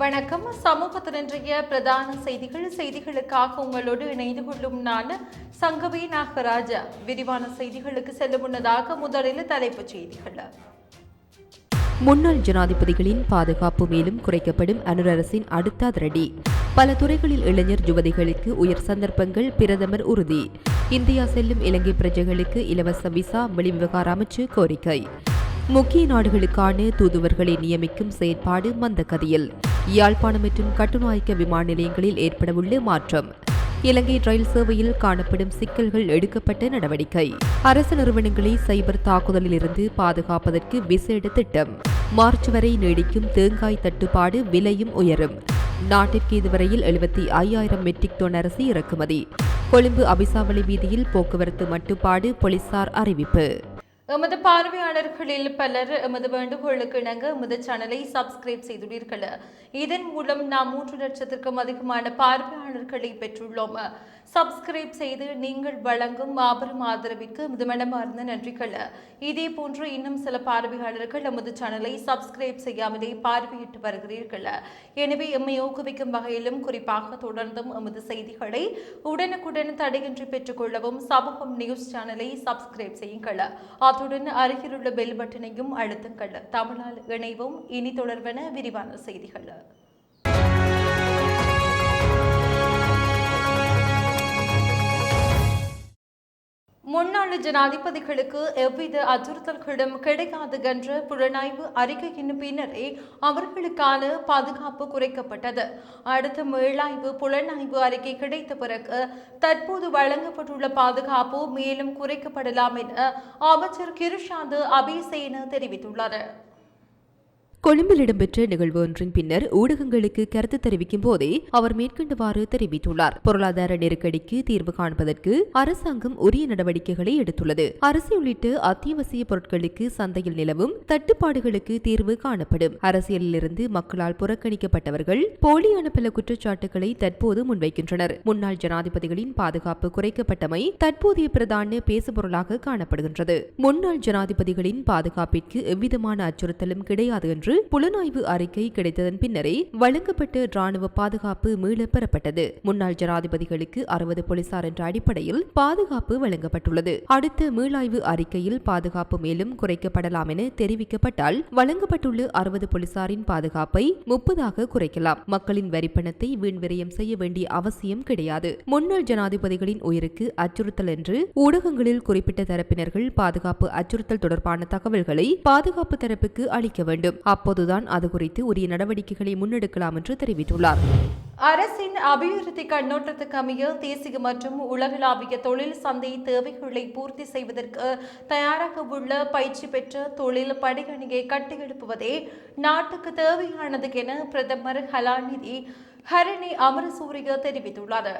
வணக்கம். சமூகத்தினின்றைய பிரதான செய்திகள் செய்திகளுக்காக உங்களோடு இணைந்து கொள்ளும் நான் சங்கவி நாகராஜா. விரிவான செய்திகளுக்கு செல்லும் முன்னதாக முதலில் தலைப்புச் செய்திகள். முன்னாள் ஜனாதிபதிகளின் பாதுகாப்பு மேலும் குறைக்கப்படும் அனுர் அரசின் அடுத்த அதிரடி. பல துறைகளில் இளைஞர் யுவதிகளுக்கு உயர் சந்தர்ப்பங்கள் பிரதமர் உறுதி. இந்தியா செல்லும் இலங்கை பிரஜைகளுக்கு இலவச விசா வெளிவிவகார அமைச்சு கோரிக்கை. முக்கிய நாடுகளுக்கான தூதுவர்களை நியமிக்கும் செயற்பாடு மந்தகதியில். யாழ்ப்பாணம் மற்றும் கட்டுநாயக்க விமான நிலையங்களில் ஏற்படவுள்ள மாற்றம். இலங்கை ரயில் சேவையில் காணப்படும் சிக்கல்கள் எடுக்கப்பட்ட நடவடிக்கை. அரசு நிறுவனங்களை சைபர் தாக்குதலிலிருந்து பாதுகாப்பதற்கு விசேட திட்டம். மார்ச் வரை நீடிக்கும் தேங்காய் தட்டுப்பாடு விலையும் உயரும். நாட்டிற்கு இதுவரையில் எழுபத்தி ஐயாயிரம் மெட்ரிக் டன் அரிசி இறக்குமதி. கொழும்பு அபிசாவளி வீதியில் போக்குவரத்து மட்டுப்பாடு போலீசார் அறிவிப்பு. எமது பார்வையாளர்களில் பலர் எமது வேண்டுகோளுக்கு இணங்க எமது சேனலை சப்ஸ்கிரைப் செய்துள்ளீர்கள். இதன் மூலம் நாம் மூன்று லட்சத்திற்கும் அதிகமான பார்வையாளர்களை பெற்றுள்ளோம். சப்ஸ்கிரைப் செய்து நீங்கள் வழங்கும் மாபெரும் ஆதரவிற்கு எமது மனமார்ந்த நன்றிகள். இதே போன்று இன்னும் சில பார்வையாளர்கள் எமது சேனலை சப்ஸ்கிரைப் செய்யாமலே பார்வையிட்டு வருகிறீர்கள். எனவே எம்மை ஊக்குவிக்கும் வகையிலும் குறிப்பாக தொடர்ந்தும் எமது செய்திகளை உடனுக்குடன் தடையின்றி பெற்றுக்கொள்ளவும் சமூகம் நியூஸ் சேனலை சப்ஸ்கிரைப் செய்யுங்கள். அத்துடன் அருகிலுள்ள பெல் பட்டனையும் அழுத்துங்கள். தமிழால் இணைவோம். இனி தொடர்பென விரிவான செய்திகள். முன்னாள் ஜனாதிபதிகளுக்கு எவ்வித அச்சுறுத்தல்களும் கிடைக்காது என்ற புலனாய்வு அறிக்கையின் பின்னரே அவர்களுக்கான பாதுகாப்பு குறைக்கப்பட்டது. அடுத்த மீளாய்வு புலனாய்வு அறிக்கை கிடைத்த பிறகு தற்போது வழங்கப்பட்டுள்ள பாதுகாப்பு மேலும் குறைக்கப்படலாம் என அமைச்சர் கிருஷாந்த் அபிசேன தெரிவித்துள்ளார் கொழும்பில் இடம்பெற்ற நிகழ்வு ஒன்றின் பின்னர் ஊடகங்களுக்கு கருத்து தெரிவிக்கும் போதே அவர் மேற்கண்டவாறு தெரிவித்துள்ளார். பொருளாதார நெருக்கடிக்கு தீர்வு காண்பதற்கு அரசாங்கம் உரிய நடவடிக்கைகளை எடுத்துள்ளது. அரிசி உள்ளிட்ட அத்தியாவசிய பொருட்களுக்கு சந்தையில் நிலவும் தட்டுப்பாடுகளுக்கு தீர்வு காணப்படும். அரசியலிலிருந்து மக்களால் புறக்கணிக்கப்பட்டவர்கள் போலியான பல குற்றச்சாட்டுகளை தற்போது முன்வைக்கின்றனர். முன்னாள் ஜனாதிபதிகளின் பாதுகாப்பு குறைக்கப்பட்டமை தற்போதைய பிரதான பேசுபொருளாக காணப்படுகின்றது. முன்னாள் ஜனாதிபதிகளின் பாதுகாப்பிற்கு எவ்விதமான அச்சுறுத்தலும் கிடையாது என்று புலனாய்வு அறிக்கை கிடைத்ததன் பின்னரே வழங்கப்பட்ட ராணுவ பாதுகாப்பு மீள பெறப்பட்டது. முன்னாள் ஜனாதிபதிகளுக்கு அறுபது போலீசார் என்ற அடிப்படையில் பாதுகாப்பு வழங்கப்பட்டுள்ளது. அடுத்த மீளாய்வு அறிக்கையில் பாதுகாப்பு மேலும் குறைக்கப்படலாம் என தெரிவிக்கப்பட்டால் வழங்கப்பட்டுள்ள அறுபது போலீசாரின் பாதுகாப்பை முப்பதாக குறைக்கலாம். மக்களின் வரிப்பணத்தை வீண்விரயம் செய்ய வேண்டிய அவசியம் கிடையாது. முன்னாள் ஜனாதிபதிகளின் உயிருக்கு அச்சுறுத்தல் என்று ஊடகங்களில் குறிப்பிட்ட தரப்பினர்கள் பாதுகாப்பு அச்சுறுத்தல் தொடர்பான தகவல்களை பாதுகாப்பு தரப்புக்கு அளிக்க வேண்டும். அப்போதுதான் அது குறித்து உரிய நடவடிக்கைகளை முன்னெடுக்கலாம் என்று தெரிவித்துள்ளார். அரசின் அபிவிருத்தி கண்ணோட்டத்துக்கு அமைய தேசிய மற்றும் உலகளாவிய தொழில் சந்தை தேவைகளை பூர்த்தி செய்வதற்கு தயாராக உள்ள பயிற்சி பெற்ற தொழில் படையணியை கட்டியெழுப்புவதே நாட்டுக்கு தேவையானது என பிரதமர் ஹலாநிதி ஹரணி அமரசூரிய தெரிவித்துள்ளார்.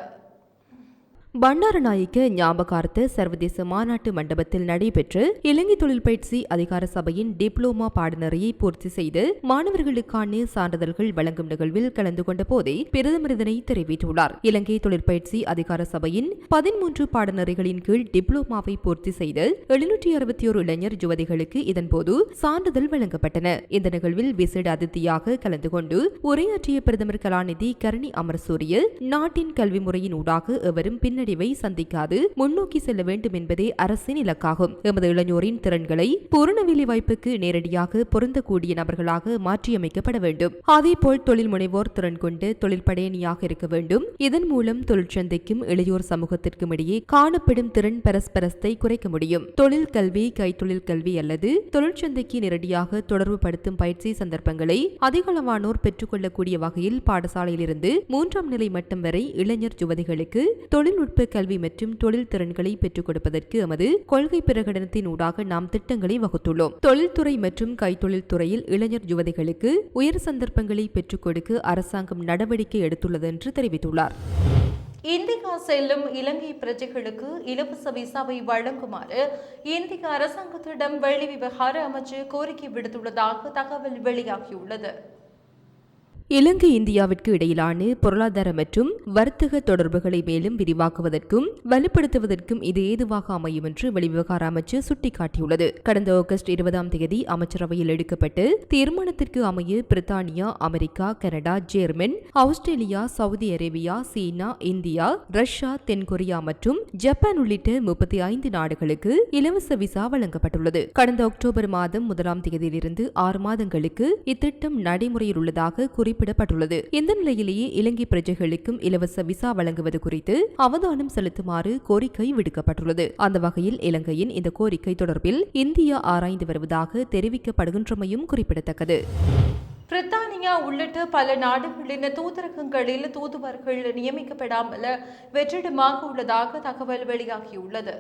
பண்டாரநாயக்க ஞாபகார்த்த சர்வதேச மாநாட்டு மண்டபத்தில் நடைபெற்ற இலங்கை தொழில் பயிற்சி அதிகார சபையின் டிப்ளோமா பாடநெறியை பூர்த்தி செய்து மாணவர்களுக்கான சான்றிதழ்கள் வழங்கும் நிகழ்வில் கலந்து கொண்ட போதே பிரதமர் இதனை தெரிவித்துள்ளார். இலங்கை தொழிற்பயிற்சி அதிகார சபையின் பதிமூன்று பாடநெறிகளின் கீழ் டிப்ளோமாவை பூர்த்தி செய்து எழுநூற்றி அறுபத்தி ஒரு இளைஞர் யுவதிகளுக்கு இதன்போது சான்றிதழ் வழங்கப்பட்டன. இந்த நிகழ்வில் விசேட அதிதியாக கலந்து கொண்டு உரையாற்றிய பிரதமர் கலாநிதி கரணி அமர்சூரிய நாட்டின் கல்வி முறையின் ஊடாக எவரும் பின்னர் பின்னடைவை சந்திக்காது முன்னோக்கி செல்ல வேண்டும் என்பதே அரசின் இலக்காகும். எமது இளைஞரின் திறன்களை பூரண வேலை வாய்ப்புக்கு நேரடியாக பொருந்தக்கூடிய நபர்களாக மாற்றியமைக்கப்பட வேண்டும். அதேபோல் தொழில் முனைவோர் திறன் கொண்டு தொழில் படையணியாக இருக்க வேண்டும். இதன் மூலம் தொழிற்சந்தைக்கும் இளையோர் சமூகத்திற்கும் இடையே காணப்படும் திறன் பரஸ்பரத்தை குறைக்க முடியும். தொழில் கல்வி கைத்தொழில் கல்வி அல்லது தொழிற்சந்தைக்கு நேரடியாக தொடர்பு படுத்தும் பயிற்சி சந்தர்ப்பங்களை அதிகளவானோர் பெற்றுக்கொள்ளக்கூடிய வகையில் பாடசாலையிலிருந்து மூன்றாம் நிலை மட்டம் வரை இளைஞர் யுவதிகளுக்கு தொழில்நுட்ப தொழில்நுட்ப கல்வி மற்றும் தொழில் திறன்களை பெற்றுக் கொடுப்பதற்கு எமது கொள்கை பிரகடனத்தின் ஊடாக நாம் திட்டங்களை வகுத்துள்ளோம். தொழில்துறை மற்றும் கைத்தொழில் துறையில் இளைஞர் யுவதிகளுக்கு உயர் சந்தர்ப்பங்களை பெற்றுக் கொடுக்க அரசாங்கம் நடவடிக்கை எடுத்துள்ளது என்று தெரிவித்துள்ளார். இந்தியா செல்லும் இலங்கை பிரஜைகளுக்கு இலவச விசாவை வழங்குமாறு இந்திய அரசாங்கத்திடம் வெளி விவகார அமைச்சு கோரிக்கை விடுத்துள்ளதாக தகவல் வெளியாகியுள்ளது. இலங்கை இந்தியாவிற்கு இடையிலான பொருளாதார மற்றும் வர்த்தக தொடர்புகளை மேலும் விரிவாக்குவதற்கும் வலுப்படுத்துவதற்கும் இது ஏதுவாக அமையும் என்று வெளிவிவகார அமைச்சு சுட்டிக்காட்டியுள்ளது. கடந்த ஆகஸ்ட் இருபதாம் தேதி அமைச்சரவையில் எடுக்கப்பட்டு தீர்மானத்திற்கு அமைய பிரித்தானியா America Canada German Australia Saudi Arabia சீனா இந்தியா ரஷ்யா தென்கொரியா மற்றும் ஜப்பான் உள்ளிட்ட முப்பத்தி ஐந்து நாடுகளுக்கு இலவச விசா வழங்கப்பட்டுள்ளது. கடந்த அக்டோபர் மாதம் முதலாம் தேதியிலிருந்து ஆறு மாதங்களுக்கு இத்திட்டம் நடைமுறையில் உள்ளதாக குறிப்பிடப்பட்டுள்ளது. இந்த நிலையிலேயே இலங்கை பிரஜைகளுக்கும் இலவச விசா வழங்குவது குறித்து அவதானம் செலுத்துமாறு கோரிக்கை விடுக்கப்பட்டுள்ளது. அந்த வகையில் இலங்கையின் இந்த கோரிக்கை தொடர்பில் இந்தியா ஆராய்ந்து வருவதாக தெரிவிக்கப்படுகின்றமையும் குறிப்பிடத்தக்கது. பிரித்தானியா உள்ளிட்ட பல நாடுகளின் தூதரகங்களில் தூதுவர்கள் நியமிக்கப்படாமல் வெற்றிடமாக உள்ளதாக தகவல் வெளியாகியுள்ளது.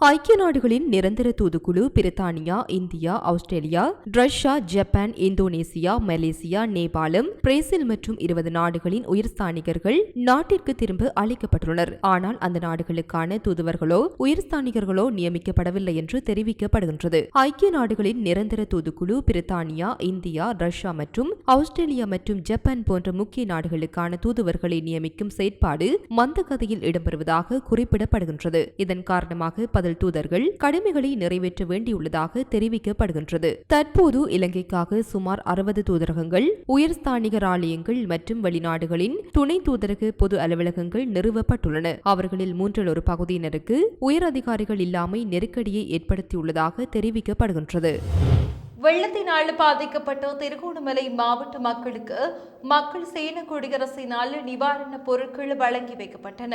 ஐக்கிய நாடுகளின் நிரந்தர தூதுக்குழு பிரித்தானியா India Australia Russia Japan Indonesia Malaysia நேபாளம் பிரேசில் மற்றும் இருபது நாடுகளின் உயர்ஸ்தானிகர்கள் நாட்டிற்கு திரும்ப அழைக்கப்பட்டுள்ளனர் ஆனால் அந்த நாடுகளுக்கான தூதுவர்களோ உயர்ஸ்தானிகர்களோ நியமிக்கப்படவில்லை என்று தெரிவிக்கப்படுகின்றது. ஐக்கிய நாடுகளின் நிரந்தர தூதுக்குழு பிரித்தானியா இந்தியா ரஷ்யா மற்றும் ஆஸ்திரேலியா மற்றும் ஜப்பான் போன்ற முக்கிய நாடுகளுக்கான தூதுவர்களை நியமிக்கும் செயற்பாடு மந்த கதையில் இடம்பெறுவதாக குறிப்பிடப்படுகின்றது. இதன் காரணமாக காதல் தூதர்கள் கடமைகளை நிறைவேற்ற வேண்டியுள்ளதாக தெரிவிக்கப்படுகின்றது. தற்போது இலங்கைக்காக சுமார் அறுபது தூதரகங்கள் உயர்ஸ்தானிகர் ஆலயங்கள் மற்றும் வெளிநாடுகளின் துணை தூதரக பொது அலுவலகங்கள் நிறுவப்பட்டுள்ளன. அவர்களில் மூன்றில் ஒரு பகுதியினருக்கு உயர் அதிகாரிகள் இல்லாமை நெருக்கடியை ஏற்படுத்தியுள்ளதாக தெரிவிக்கப்படுகின்றது. வெள்ளத்தினால் பாதிக்கப்பட்ட திருகோணமலை மாவட்ட மக்களுக்கு மக்கள் சேன குடியரசினால் நிவாரணப் பொருட்கள் வழங்கி வைக்கப்பட்டன.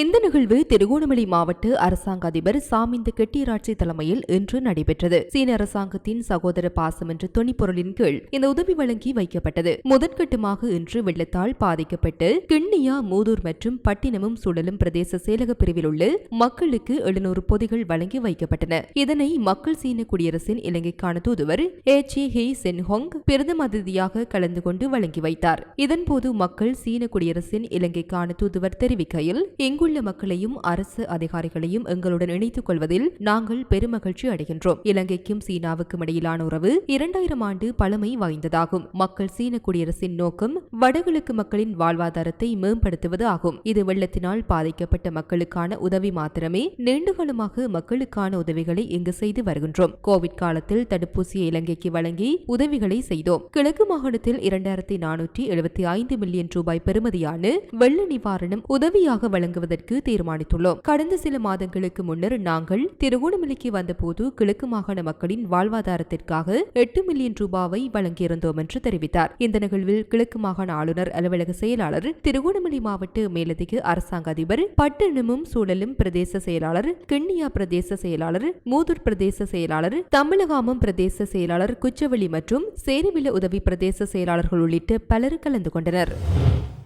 இந்த நிகழ்வு திருகோணமலை மாவட்ட அரசாங்க அதிபர் சாமிந்த கெட்டியராட்சி தலைமையில் இன்று நடைபெற்றது. சீன அரசாங்கத்தின் சகோதர பாசம் என்ற துணிப்பொருளின் கீழ் இந்த உதவி வழங்கி வைக்கப்பட்டது. முதற்கட்டமாக இன்று வெள்ளத்தால் பாதிக்கப்பட்டு கிண்ணியா மூதூர் மற்றும் பட்டினமும் சுழலும் பிரதேச செயலக பிரிவில் உள்ள மக்களுக்கு எழுநூறு பொதிகள் வழங்கி வைக்கப்பட்டன. இதனை மக்கள் சீன குடியரசின் இலங்கைக்கான தூதுவர் ஏ சி ஹே சென்ஹொங் பிரதம அதிதியாக கலந்து கொண்டு வழங்கி வைத்தார். இதன்போது மக்கள் சீன குடியரசின் இலங்கைக்கான தூதுவர் தெரிவிக்கையில் இங்குள்ள மக்களையும் அரசு அதிகாரிகளையும் எங்களுடன் இணைத்துக் கொள்வதில் நாங்கள் பெருமகிழ்ச்சி அடைகின்றோம். இலங்கைக்கும் சீனாவுக்கும் இடையிலான உறவு இரண்டாயிரம் ஆண்டு பழமை வாய்ந்ததாகும். மக்கள் சீன குடியரசின் நோக்கம் வடகிழக்கு மக்களின் வாழ்வாதாரத்தை மேம்படுத்துவது ஆகும். இது வெள்ளத்தினால் பாதிக்கப்பட்ட மக்களுக்கான உதவி மாத்திரமே நீண்டுகாலமாக மக்களுக்கான உதவிகளை இங்கு செய்து வருகின்றோம். கோவிட் காலத்தில் தடுப்பூசியை இலங்கைக்கு வழங்கி உதவிகளை செய்தோம். கிழக்கு மாகாணத்தில் இரண்டாயிரத்தி நானூற்றி எழுபத்தி ஐந்து மில்லியன் ரூபாய் பெறுமதியான வெள்ள நிவாரணம் உதவியாக வழங்குவது வழங்குவதற்கு தீர்மானித்துள்ளோம். கடந்த சில மாதங்களுக்கு முன்னர் நாங்கள் திருகோணமலைக்கு வந்தபோது கிழக்கு மாகாண மக்களின் வாழ்வாதாரத்திற்காக எட்டு மில்லியன் ரூபாவை வழங்கியிருந்தோம் என்று தெரிவித்தார். இந்த நிகழ்வில் கிழக்கு மாகாண ஆளுநர் அலுவலக செயலாளர் திருகோணமலை மாவட்ட மேலதிக அரசாங்க அதிபர் பட்டணமும் சூழலும் பிரதேச செயலாளர் கிண்ணியா பிரதேச செயலாளர் மூதூர் பிரதேச செயலாளர் தமிழகாமம் பிரதேச செயலாளர் குச்சவெளி மற்றும் சேரிவில உதவி பிரதேச செயலாளர்கள் உள்ளிட்ட பலர் கலந்து கொண்டனர்.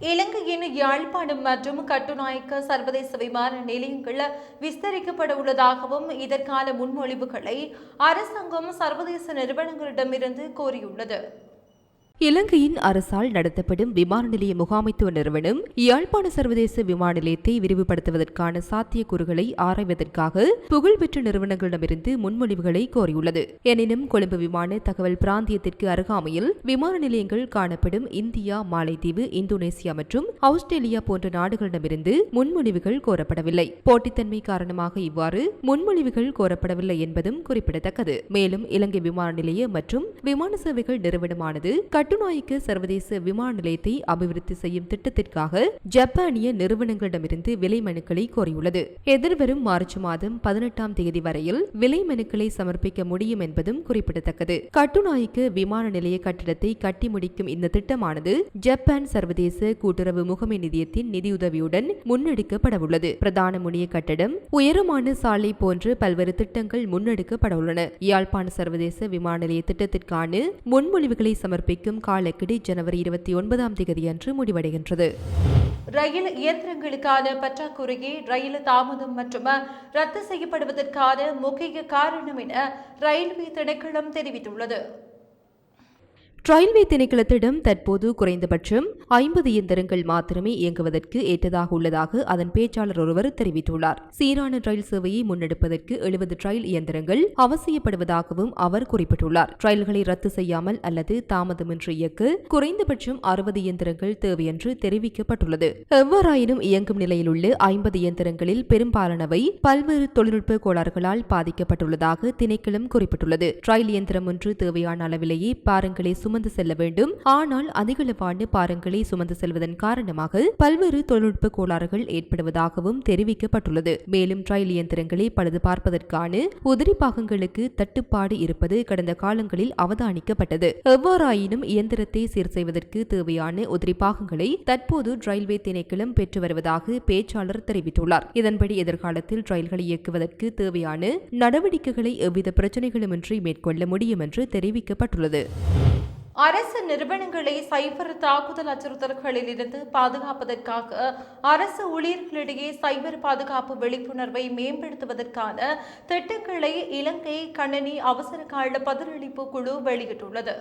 இலங்கையின் யாழ்ப்பாணம் மற்றும் கட்டுநாயக்க சர்வதேச விமான நிலையங்கள் விஸ்தரிக்கப்பட உள்ளதாகவும் இதற்கான முன்மொழிவுகளை அரசாங்கம் சர்வதேச நிறுவனங்களிடமிருந்து கோரியுள்ளது. இலங்கையின் அரசால் நடத்தப்படும் விமான நிலைய முகாமைத்துவ நிறுவனம் யாழ்ப்பாண சர்வதேச விமான நிலையத்தை விரிவுபடுத்துவதற்கான சாத்தியக்கூறுகளை ஆராய்வதற்காக புகழ்பெற்ற நிறுவனங்களிடமிருந்து முன்மொழிவுகளை கோரியுள்ளது. எனினும் கொழும்பு விமான தகவல் பிராந்தியத்திற்கு அருகாமையில் விமான நிலையங்கள் காணப்படும் இந்தியா மாலைத்தீவு இந்தோனேசியா மற்றும் ஆஸ்திரேலியா போன்ற நாடுகளிடமிருந்து முன்மொழிவுகள் கோரப்படவில்லை. போட்டித்தன்மை காரணமாக இவ்வாறு முன்மொழிவுகள் கோரப்படவில்லை என்பதும் குறிப்பிடத்தக்கது. மேலும் இலங்கை விமான நிலைய மற்றும் விமான சேவைகள் நிறுவனமானது கட்டுநாய்க்கு சர்வதேச விமான நிலையத்தை அபிவிருத்தி செய்யும் திட்டத்திற்காக ஜப்பானிய நிறுவனங்களிடமிருந்து விலை மனுக்களை கோரியுள்ளது. எதிர்வரும் மார்ச் மாதம் பதினெட்டாம் தேதி வரையில் விலை மனுக்களை சமர்ப்பிக்க முடியும் என்பதும் குறிப்பிடத்தக்கது. கட்டுநாய்க்கு விமான நிலைய கட்டிடத்தை கட்டி முடிக்கும் இந்த திட்டமானது ஜப்பான் சர்வதேச கூட்டுறவு முகமை நிதியத்தின் நிதியுதவியுடன் முன்னெடுக்கப்படவுள்ளது. பிரதான முனைய கட்டடம் உயரமான சாலை போன்று பல்வேறு திட்டங்கள் முன்னெடுக்கப்பட உள்ளன யாழ்ப்பாண சர்வதேச விமான நிலைய திட்டத்திற்கான முன்மொழிவுகளை சமர்ப்பிக்கும் காலக்கெடு ஜனவரி இருபத்தி ஒன்பதாம் தேதி அன்று முடிவடைகின்றது. ரயில் இயந்திரங்களுக்கான பற்றாக்குறையே ரயில் தாமதம் மற்றும் ரத்து செய்யப்படுவதற்கான முக்கிய காரணம் என ரயில்வே திணைக்களம் தெரிவித்துள்ளது. ரயில்வே திணைக்களத்திடம் தற்போது குறைந்தபட்சம் ஐம்பது இயந்திரங்கள் மாத்திரமே இயங்குவதற்கு ஏற்றதாக உள்ளதாக அதன் பேச்சாளர் ஒருவர் தெரிவித்துள்ளார். சீரான ரயில் சேவையை முன்னெடுப்பதற்கு எழுபது ரயில் இயந்திரங்கள் அவசியப்படுவதாகவும் அவர் குறிப்பிட்டுள்ளார். ரயில்களை ரத்து செய்யாமல் அல்லது தாமதமின்றி இயக்க குறைந்தபட்சம் அறுபது இயந்திரங்கள் தேவை என்று தெரிவிக்கப்பட்டுள்ளது. எவ்வாறாயினும் இயங்கும் நிலையில் உள்ள ஐம்பது இயந்திரங்களில் பெரும்பாலானவை பல்வேறு தொழில்நுட்ப கோளாறுகளால் பாதிக்கப்பட்டுள்ளதாக திணைக்களம் குறிப்பிட்டுள்ளது. ரயில் இயந்திரம் ஒன்று தேவையான அளவிலேயே பாரங்களை சுமந்து செல்ல வேண்டும். ஆனால் அதிகளவான பாரங்களை சுமந்து செல்வதன் காரணமாக பல்வேறு தொழில்நுட்ப கோளாறுகள் ஏற்படுவதாகவும் தெரிவிக்கப்பட்டுள்ளது. மேலும் ரயில் இயந்திரங்களை பழுது பார்ப்பதற்கான உதிரி பாகங்களுக்கு தட்டுப்பாடு இருப்பது கடந்த காலங்களில் அவதானிக்கப்பட்டது. எவ்வாறாயினும் இயந்திரத்தை சீர் செய்வதற்கு தேவையான உதிரி பாகங்களை தற்போது ரயில்வே திணைக்களம் பெற்று வருவதாக பேச்சாளர் தெரிவித்துள்ளார். இதன்படி எதிர்காலத்தில் ரயில்களை இயக்குவதற்கு தேவையான நடவடிக்கைகளை எவ்வித பிரச்சனைகளுமின்றி மேற்கொள்ள முடியும் என்று தெரிவிக்கப்பட்டுள்ளது. அரசு நிறுவனங்களை சைபர் தாக்குதல் அச்சுறுத்தல்களில் இருந்து பாதுகாப்பதற்காக அரசு ஊழியர்களிடையே சைபர் பாதுகாப்பு விழிப்புணர்வை மேம்படுத்துவதற்கான திட்டங்களை இலங்கை கணனி அவசர கால பதிலளிப்பு குழு வெளியிட்டுள்ளது.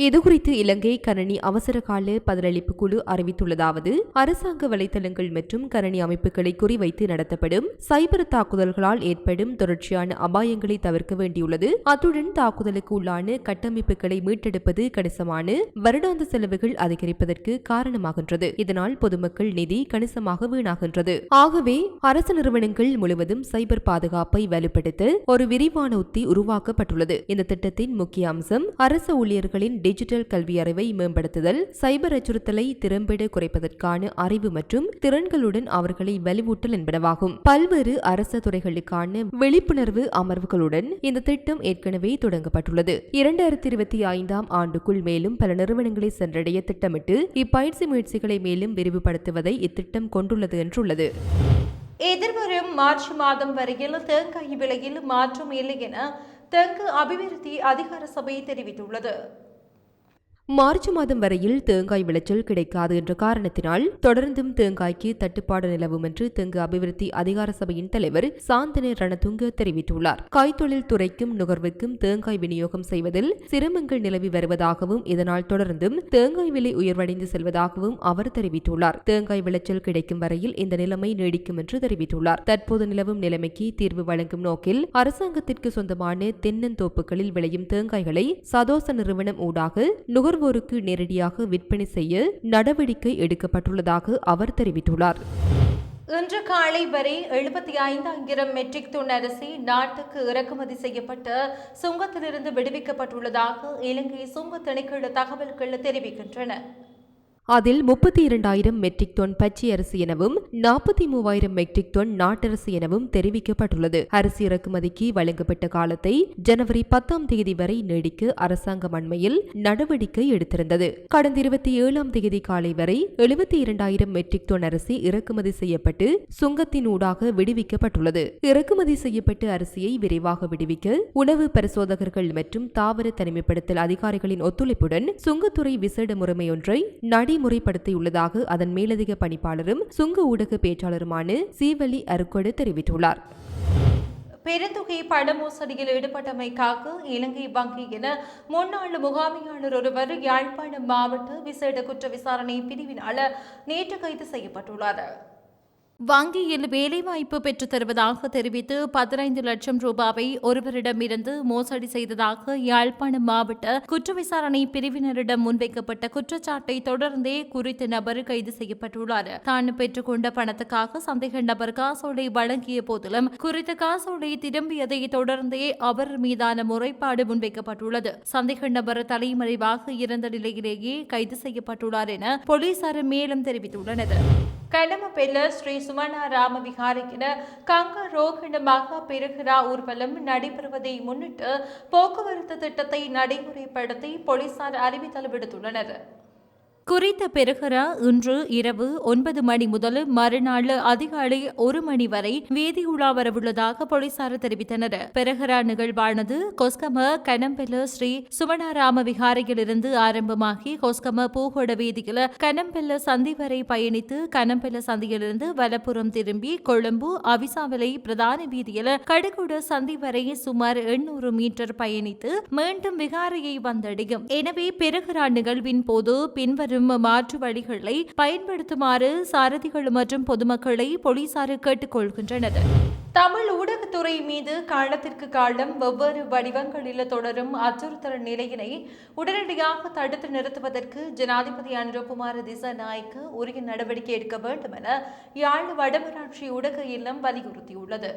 இதுகுறித்து இலங்கை கரணி அவசரகால பதிலளிப்பு குழு அறிவித்துள்ளதாவது அரசாங்க வலைதளங்கள் மற்றும் கரணி அமைப்புகளை குறிவைத்து நடத்தப்படும் சைபர் தாக்குதல்களால் ஏற்படும் தொடர்ச்சியான அபாயங்களை தவிர்க்க வேண்டியுள்ளது. அத்துடன் தாக்குதலுக்கு உள்ளான கட்டமைப்புகளை மீட்டெடுப்பது கணிசமான வருடாந்த செலவுகள் அதிகரிப்பதற்கு காரணமாகின்றது. இதனால் பொதுமக்கள் நிதி கணிசமாக வீணாகின்றது. ஆகவே அரசு நிறுவனங்கள் முழுவதும் சைபர் பாதுகாப்பை வலுப்படுத்த ஒரு விரிவான உத்தி உருவாக்கப்பட்டுள்ளது. இந்த திட்டத்தின் முக்கிய அம்சம் அரசு ஊழியர்களின் டிஜிட்டல் கல்வி அறிவை மேம்படுத்துதல் சைபர் அச்சுறுத்தலை திறம்பட குறைப்பதற்கான அறிவு மற்றும் திறன்களுடன் அவர்களை வலுவூட்டல் என்பனவாகும். பல்வேறு அரசு துறைகளுக்கான விழிப்புணர்வு அமர்வுகளுடன் இந்த திட்டம் ஏற்கனவே தொடங்கப்பட்டுள்ளது. இரண்டாயிரத்தி இருபத்தி ஐந்தாம் ஆண்டுக்குள் மேலும் பல நிறுவனங்களை சென்றடைய திட்டமிட்டு இப்பயிற்சி முயற்சிகளை மேலும் விரிவுபடுத்துவதை இத்திட்டம் கொண்டுள்ளது என்றுள்ளது. எதிர்வரும் மார்ச் மாதம் வரையில் தேங்காய் விலையில் மாற்றம் இல்லை என தெற்கு அபிவிருத்தி அதிகார சபை தெரிவித்துள்ளது. மார்ச் மாதம் வரையில் தேங்காய் விளைச்சல் கிடைக்காது என்ற காரணத்தினால் தொடர்ந்தும் தேங்காய்க்கு தட்டுப்பாடு நிலவும் என்று தெங்கு அபிவிருத்தி அதிகார சபையின் தலைவர் சாந்தனே ரணதுங்க தெரிவித்துள்ளார். கைத்தொழில் துறைக்கும் நுகர்வுக்கும் தேங்காய் விநியோகம் செய்வதில் சிரமங்கள் நிலவி வருவதாகவும் இதனால் தொடர்ந்தும் தேங்காய் விலை உயர்வடைந்து செல்வதாகவும் அவர் தெரிவித்துள்ளார். தேங்காய் விளைச்சல் கிடைக்கும் வரையில் இந்த நிலைமை நீடிக்கும் என்று தெரிவித்துள்ளார். தற்போது நிலவும் நிலைமைக்கு தீர்வு வழங்கும் நோக்கில் அரசாங்கத்திற்கு சொந்தமான தென்னந்தோப்புகளில் விளையும் தேங்காய்களை சதோச நிறுவனம் ஊடாக நுகர்வோருக்கு நேரடியாக விற்பனை செய்ய நடவடிக்கை எடுக்கப்பட்டுள்ளதாக அவர் தெரிவித்துள்ளார். இன்று காலை வரை எழுபத்தி ஐந்தாயிரம் மெட்ரிக் டன் அரிசி நாட்டுக்கு இறக்குமதி செய்யப்பட்டு சுங்கத்திலிருந்து விடுவிக்கப்பட்டுள்ளதாக இலங்கை சுங்க திணைக்கள தகவல்கள் தெரிவிக்கின்றன. அதில் முப்பத்தி இரண்டாயிரம் மெட்ரிக் டன் பச்சை அரிசி எனவும் நாற்பத்தி மூவாயிரம் மெட்ரிக் டன் நாட்டரசு எனவும் தெரிவிக்கப்பட்டுள்ளது. அரிசி இறக்குமதிக்கு வழங்கப்பட்ட காலத்தை ஜனவரி பத்தாம் தேதி வரை நீடிக்க அரசாங்கம் அண்மையில் நடவடிக்கை எடுத்திருந்தது. கடந்த இருபத்தி ஏழாம் தேதி காலை வரை எழுபத்தி இரண்டாயிரம் மெட்ரிக் டன் அரிசி இறக்குமதி செய்யப்பட்டு சுங்கத்தின் ஊடாக விடுவிக்கப்பட்டுள்ளது. இறக்குமதி செய்யப்பட்ட அரிசியை விரைவாக விடுவிக்க உணவு பரிசோதகர்கள் மற்றும் தாவர தனிமைப்படுத்தல் அதிகாரிகளின் ஒத்துழைப்புடன் சுங்கத்துறை விசேட முறைமையொன்றை நடி நடைமுறைப்படுத்தியுள்ளதாக அதன் மேலதிக பணிப்பாளரும் சுங்க ஊடக பேச்சாளருமான சீவலி அருக்கொடு தெரிவித்துள்ளார். பெருந்தொகை பண மோசடியில் ஈடுபட்டமைக்காக இலங்கை வங்கி என முன்னாள் முகாமையாளர் ஒருவர் யாழ்ப்பாணம் மாவட்ட விசேட குற்ற விசாரணை பிரிவினால் நேற்று கைது செய்யப்பட்டுள்ளார். வங்கியில் வேலைவாய்ப்பு பெற்றுத் தருவதாக தெரிவித்து பதினைந்து லட்சம் ரூபாவை ஒருவரிடமிருந்து மோசடி செய்ததாக யாழ்ப்பாணம் மாவட்ட குற்ற விசாரணை பிரிவினரிடம் முன்வைக்கப்பட்ட குற்றச்சாட்டை தொடர்ந்தே குறித்த நபர் கைது செய்யப்பட்டுள்ளார். தான் பெற்றுக்கொண்ட பணத்துக்காக சந்தேக நபர் காசோலை வழங்கிய போதிலும் குறித்த காசோலை திரும்பியதை தொடர்ந்தே அவர் மீதான முறைப்பாடு முன்வைக்கப்பட்டுள்ளது. சந்தேக நபர் தலைமறைவாக இருந்த நிலையிலேயே கைது செய்யப்பட்டுள்ளார் என போலீசார் மேலும் தெரிவித்துள்ளனர். கனமபெல்ல ஸ்ரீ சுமணா ராம விகாரிக்கின கங்க ரோகிண மகா பெருகிரா ஊர்வலம் நடைபெறுவதை முன்னிட்டு போக்குவரத்து திட்டத்தை நடைமுறைப்படுத்தி போலீசார் அறிவித்தல் விடுத்துள்ளனர். குறித்த பெருகரா இன்று இரவு ஒன்பது மணி முதல் மறுநாள் அதிகாலை ஒரு மணி வரை வீதி உலா வரவுள்ளதாக போலீசார் தெரிவித்தனர். பெருகரா நிகழ்வானது கொஸ்கம கனம்பெல ஸ்ரீ சுமணாராம விகாரையிலிருந்து ஆரம்பமாகி கொஸ்கம பூகோட வீதியில் கனம்பெல்ல சந்தி வரை பயணித்து கனம்பெல்ல சந்தியிலிருந்து வலப்புறம் திரும்பி கொழும்பு அவிசாவலை பிரதான வீதியில் கடுகுட சந்தி வரை சுமார் எண்ணூறு மீட்டர் பயணித்து மீண்டும் விகாரையை வந்தடையும். எனவே பெருகரா நிகழ்வின் போது பின்வரும் மாற்று வழிகளை பயன்படுத்துமாறு சாரதிகள் மற்றும் பொதுமக்களை போலீசார் கேட்டுக்கொள்கின்றனர் தமிழ் ஊடகத்துறை மீது காலத்திற்கு காலம் வெவ்வேறு வடிவங்களில் தொடரும் அச்சுறுத்தல் நிலையினை உடனடியாக தடுத்து நிறுத்துவதற்கு ஜனாதிபதி அனுரகுமார திசாநாயக்க உரிய நடவடிக்கை எடுக்க வேண்டும் என யாழ் வடமராட்சி ஊடக இல்லம் வலியுறுத்தியுள்ளது.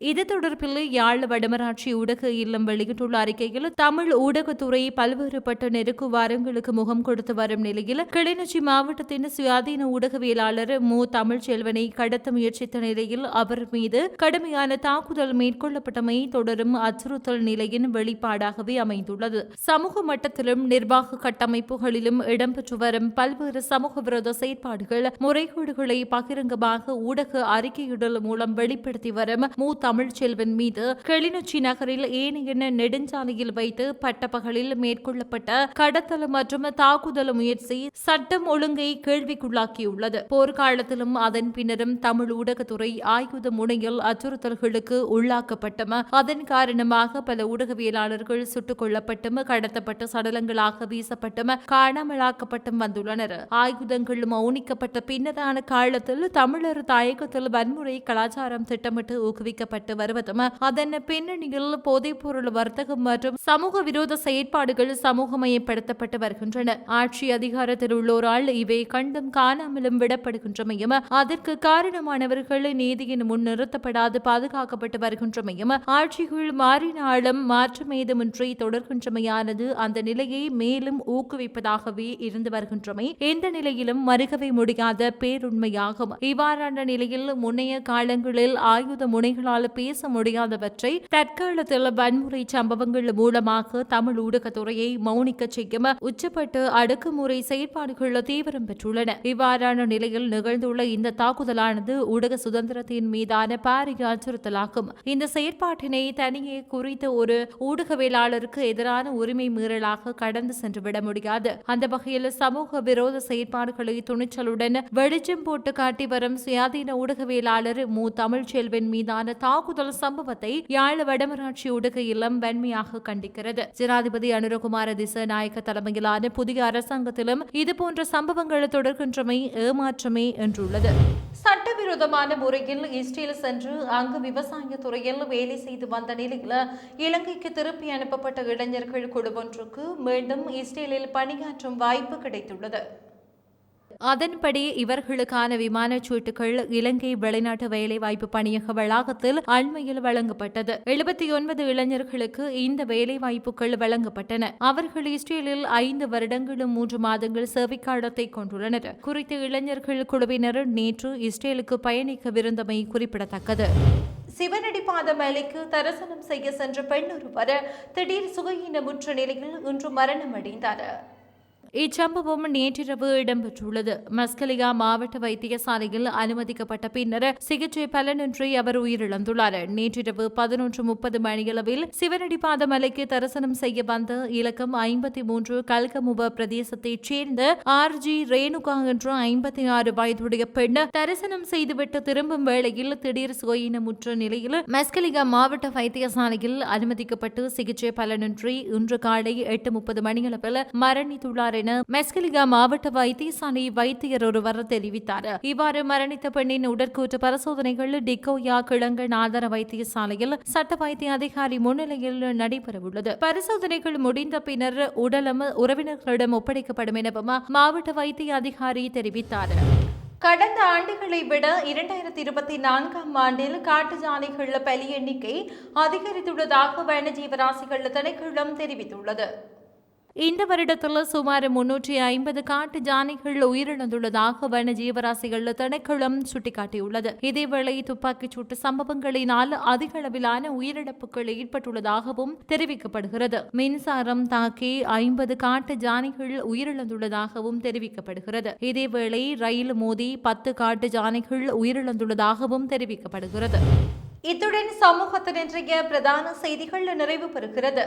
இது தொடர்பில் யாழ் வடமராட்சி ஊடக இல்லம் வெளியிட்டுள்ள அறிக்கையில் தமிழ் ஊடகத்துறை பல்வேறுபட்ட நெருக்கு வாரங்களுக்கு முகம் கொடுத்து வரும் நிலையில் கிளிநொச்சி மாவட்டத்தின் சுயாதீன ஊடகவியலாளர் மு. தமிழ்ச்செல்வனை கடத்த முயற்சித்த நிலையில் அவர் மீது கடுமையான தாக்குதல் மேற்கொள்ளப்பட்டமை தொடரும் அச்சுறுத்தல் நிலையின் வெளிப்பாடாகவே அமைந்துள்ளது. சமூக மட்டத்திலும் நிர்வாக கட்டமைப்புகளிலும் இடம்பெற்று வரும் பல்வேறு சமூக விரோத செயற்பாடுகள் முறைகேடுகளை பகிரங்கமாக ஊடக அறிக்கையிடல் மூலம் வெளிப்படுத்தி வரும் மூத்த தமிழ்ச்செல்வன் மீது கிளிநொச்சி நகரில் ஏனைய நெடுஞ்சாலையில் வைத்து பட்டப்பகலில் மேற்கொள்ளப்பட்ட கடத்தல் மற்றும் தாக்குதல் முயற்சி சட்டம் ஒழுங்கை கேள்விக்குள்ளாக்கியுள்ளது. போர்க்காலத்திலும் அதன் பின்னரும் தமிழ் ஊடகத்துறை ஆயுத முனையில் அச்சுறுத்தல்களுக்கு உள்ளாக்கப்பட்டும். அதன் காரணமாக பல ஊடகவியலாளர்கள் சுட்டுக் கொல்லப்பட்டும் கடத்தப்பட்ட சடலங்களாக வீசப்பட்டும் காணாமலாக்கப்பட்டும் வந்துள்ளனர். ஆயுதங்கள் மௌனிக்கப்பட்ட பின்னரான காலத்தில் தமிழர் தாயகத்தில் வன்முறை கலாச்சாரம் திட்டமிட்டு ஊக்குவிக்கப்பட்ட வருவதும் அதன் பின்னணியில் போதைப்பொருள் வர்த்தகம் மற்றும் சமூக விரோத செயற்பாடுகள் சமூகமயப்படுத்தப்பட்டு வருகின்றன. ஆட்சி அதிகாரத்தில் உள்ளோரால் இவை கண்டும் காணாமலும் விடப்படுகின்றமையும் அதற்கு காரணமானவர்கள் நீதியின் முன் நிறுத்தப்படாது பாதுகாக்கப்பட்டு வருகின்றமையும் ஆட்சிகள் மாறினாலும் மாற்றமேதுமின்றி தொடர்கின்றமையானது அந்த நிலையை மேலும் ஊக்குவிப்பதாகவே இருந்து வருகின்றமை. எந்த நிலையிலும் மறுகவே முடியாத பேருண்மையாகும். இவ்வாறான நிலையில் முன்னைய காலங்களில் ஆயுத முனைகளால் பேச முடியாதவற்றை தற்காலத்தில் வன்முறை சம்பவங்கள் மூலமாக தமிழ் ஊடகத்துறையை மௌனிக்க செய்யும் உச்சப்பட்டு அடக்குமுறை செயற்பாடுகள் தீவிரம் பெற்றுள்ளன. இவ்வாறான நிலையில் நிகழ்ந்துள்ள இந்த தாக்குதலானது ஊடக சுதந்திரத்தின் மீதான பாரிய அச்சுறுத்தலாகும் இந்த செயற்பாட்டினை தனியே குறித்த ஒரு ஊடகவியலாளருக்கு எதிரான உரிமை மீறலாக கடந்து சென்றுவிட முடியாது. அந்த வகையில் சமூக விரோத செயற்பாடுகளை துணிச்சலுடன் வெளிச்சம் போட்டு காட்டி வரும் சுயாதீன ஊடகவியலாளர் மு. தமிழ்ச்செல்வன் மீதான தா தாக்குதல் சம்பவத்தை யாழ் வடமராட்சி ஊடக இல்லம் வன்மையாக கண்டிக்கிறது. ஜனாதிபதி அனுரகுமார திசநாயக்க தலைமையிலான புதிய அரசாங்கத்திலும் இதுபோன்ற சம்பவங்கள் தொடர்கின்றமை ஏமாற்றமே என்றுள்ளது. சட்டவிரோதமான முறையில் இஸ்ரேல் சென்று அங்கு விவசாய துறையில் வேலை செய்து வந்த நிலையில் இலங்கைக்கு திருப்பி அனுப்பப்பட்ட இளைஞர்கள் குழுவொன்றுக்கு மீண்டும் இஸ்ரேலில் பணியாற்றும் வாய்ப்பு கிடைத்துள்ளது. அதன்படி இவர்களுக்கான விமானச் சீட்டுகள் இலங்கை வெளிநாட்டு வேலைவாய்ப்பு பணியக வளாகத்தில் அண்மையில் வழங்கப்பட்டது. எழுபத்தி ஒன்பது இளைஞர்களுக்கு இந்த வேலைவாய்ப்புகள் வழங்கப்பட்டன. அவர்கள் இஸ்ரேலில் ஐந்து வருடங்களும் மூன்று மாதங்கள் சேவைக்காலத்தை கொண்டுள்ளனர். குறித்த இளைஞர்கள் குழுவினர் நேற்று இஸ்ரேலுக்கு பயணிக்கவிருந்தமை குறிப்பிடத்தக்கது. சிவனடி பாத மேலைக்கு தரிசனம் செய்ய சென்ற பெண் ஒருவர் திடீர் சுகையினமுற்ற நிலையில் இன்று மரணம் அடைந்தார் இச்சம்பவம் நேற்றிரவு இடம்பெற்றுள்ளது. மஸ்கலியா மாவட்ட வைத்தியசாலையில் அனுமதிக்கப்பட்ட பின்னர் சிகிச்சை பலனின்றி அவர் உயிரிழந்துள்ளார். நேற்றிரவு பதினொன்று முப்பது மணியளவில் சிவனடிபாத மலைக்கு தரிசனம் செய்ய வந்த இலக்கம் ஐம்பத்தி மூன்று கல்கமுப பிரதேசத்தைச் சேர்ந்த ஆர். ஜி. ரேணுகா என்ற ஐம்பத்தி ஆறு வயதுடைய பெண் தரிசனம் செய்துவிட்டு திரும்பும் வேளையில் திடீர் சுயினமுற்ற நிலையில் மஸ்கலிகா மாவட்ட வைத்தியசாலையில் அனுமதிக்கப்பட்டு சிகிச்சை பலனின்றி இன்று காலை எட்டு முப்பது மணியளவில் மரணித்துள்ளார் என மெஸ்கலிகா மாவட்ட வைத்தியசாலை வைத்தியர் ஒருவர் தெரிவித்தார். இவ்வாறு மரணித்த பெண்ணின் உடற்கூற்று பரிசோதனைகள் டிக்கோயா கிழங்கன் ஆதார வைத்தியசாலையில் சட்ட வைத்திய அதிகாரி முன்னிலையில் நடைபெறவுள்ளது. பரிசோதனைகள் முடிந்த பின்னர் உடலம் உறவினர்களிடம் ஒப்படைக்கப்படும் எனவும் மாவட்ட வைத்திய அதிகாரி தெரிவித்தார். கடந்த ஆண்டுகளை விட இரண்டாயிரத்தி இருபத்தி நான்காம் ஆண்டில் காட்டு ஜானைகள் பலி எண்ணிக்கை அதிகரித்துள்ளதாக வனஜீவராசிகள் திணைக்களம் தெரிவித்துள்ளது. இந்த வருடத்தில் சுமார் முன்னூற்றி ஐம்பது காட்டு ஜானைகள் உயிரிழந்துள்ளதாக வன ஜீவராசிகள் திணைக்களம் சுட்டிக்காட்டியுள்ளது. இதேவேளை துப்பாக்கிச் சூட்டு சம்பவங்களினால் அதிக அளவிலான உயிரிழப்புகள் ஏற்பட்டுள்ளதாகவும் தெரிவிக்கப்படுகிறது. மின்சாரம் தாக்கி ஐம்பது காட்டு ஜானைகள் உயிரிழந்துள்ளதாகவும் தெரிவிக்கப்படுகிறது. இதேவேளை ரயில் மோதி பத்து காட்டு ஜானைகள் உயிரிழந்துள்ளதாகவும் தெரிவிக்கப்படுகிறது. இத்துடன் சமூகத்தின் இன்றைய பிரதான செய்திகள் நிறைவு பெறுகிறது.